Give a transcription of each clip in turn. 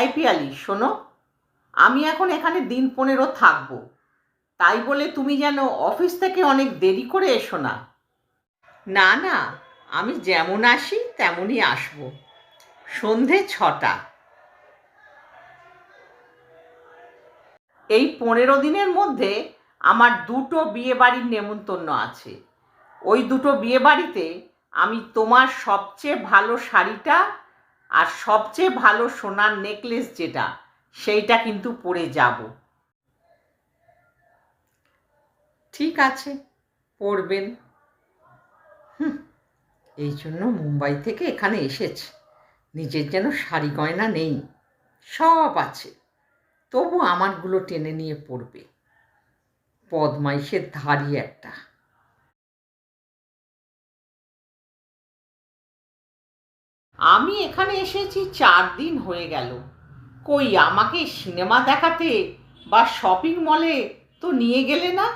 এই পিয়ালি, শোনো, আমি এখন এখানে দিন পনেরো থাকব। তাই বলে তুমি যেন অফিস থেকে অনেক দেরি করে এসো না। না না, আমি যেমন আসি তেমনই আসব। সন্ধে ছটা। এই পনেরো দিনের মধ্যে আমার দুটো বিয়ে বাড়ির নেমন্তন্ন আছে। ওই দুটো বিয়ে বাড়িতে আমি তোমার সবচেয়ে ভালো শাড়িটা আর সবচেয়ে ভালো সোনার নেকলেস যেটা, সেইটা কিন্তু পরে যাব। ঠিক আছে, পরবেন। হুম, এই জন্য মুম্বাই থেকে এখানে এসেছে। নিজের যেন শাড়ি গয়না নেই, সব আছে। তবু আমারগুলো টেনে নিয়ে পড়বে পদমাইশের ধারি একটা। আমি এখানে এসেছি চার দিন হয়ে গেল। কই আমাকে সিনেমা দেখাতে বা শপিং মলে তো নিয়ে গেলে না?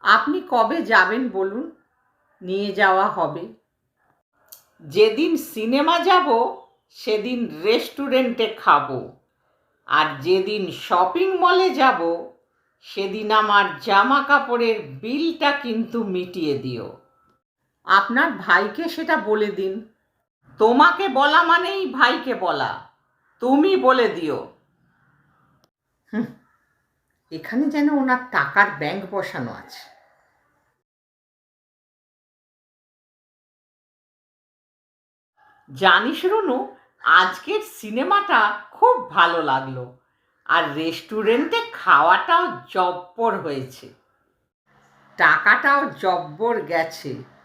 আপনি কবে যাবেন বলুন? নিয়ে যাওয়া হবে। যেদিন সিনেমা যাব, সেদিন রেস্টুরেন্টে খাব। আর যেদিন শপিং মলে যাব, সেদিন আমার জামা কাপড়ের বিলটা কিন্তু মিটিয়ে দিও। আপনার ভাইকে সেটা বলে দিন। তোমাকে বলা মানেই ভাইকে বলা। তুমি বলে দিও। এখানে যেন ওনার টাকার ব্যাংক বসানো আছে। জানিস রুনু আজকের সিনেমাটা খুব ভালো লাগল। আর রেস্টুরেন্টে খাওয়াটাও জব্বর হয়েছে। টাকাটাও জব্বর গেছে।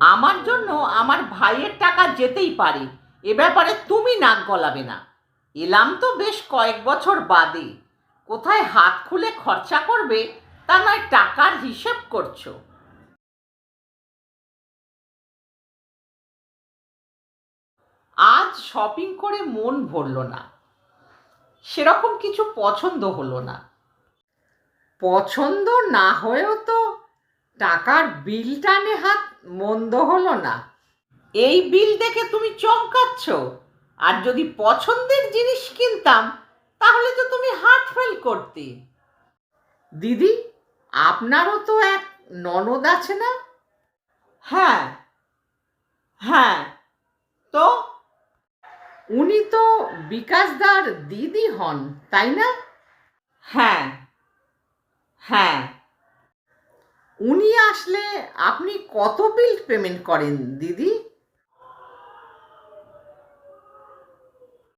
আমার জন্য আমার ভাইয়ের টাকা যেতেই পারে। এ ব্যাপারে তুমি নাক গলাবে না। এলাম তো বেশ কয়েক বছর বাদে। কোথায় হাত খুলে খরচা করবে তা নয়, টাকার হিসেব করছ। আজ শপিং করে মন ভরল না। সেরকম কিছু পছন্দ হলো না। পছন্দ না হয়েও তো টাকার বিলটা নেহাত মন্দ হলো না। এই বিল দেখে তুমি চমকাচ্ছ। আর যদি পছন্দের জিনিস কিনতাম তাহলে তো তুমি হার্ট ফেল করতে। দিদি আপনারও তো এক ননদ আছে না? হ্যাঁ হ্যাঁ। তো? উনি তো বিকাশদার দিদি হন তাই না? হ্যাঁ হ্যাঁ। উনি আসলে আপনি কত বিল পেমেন্ট করেন দিদি?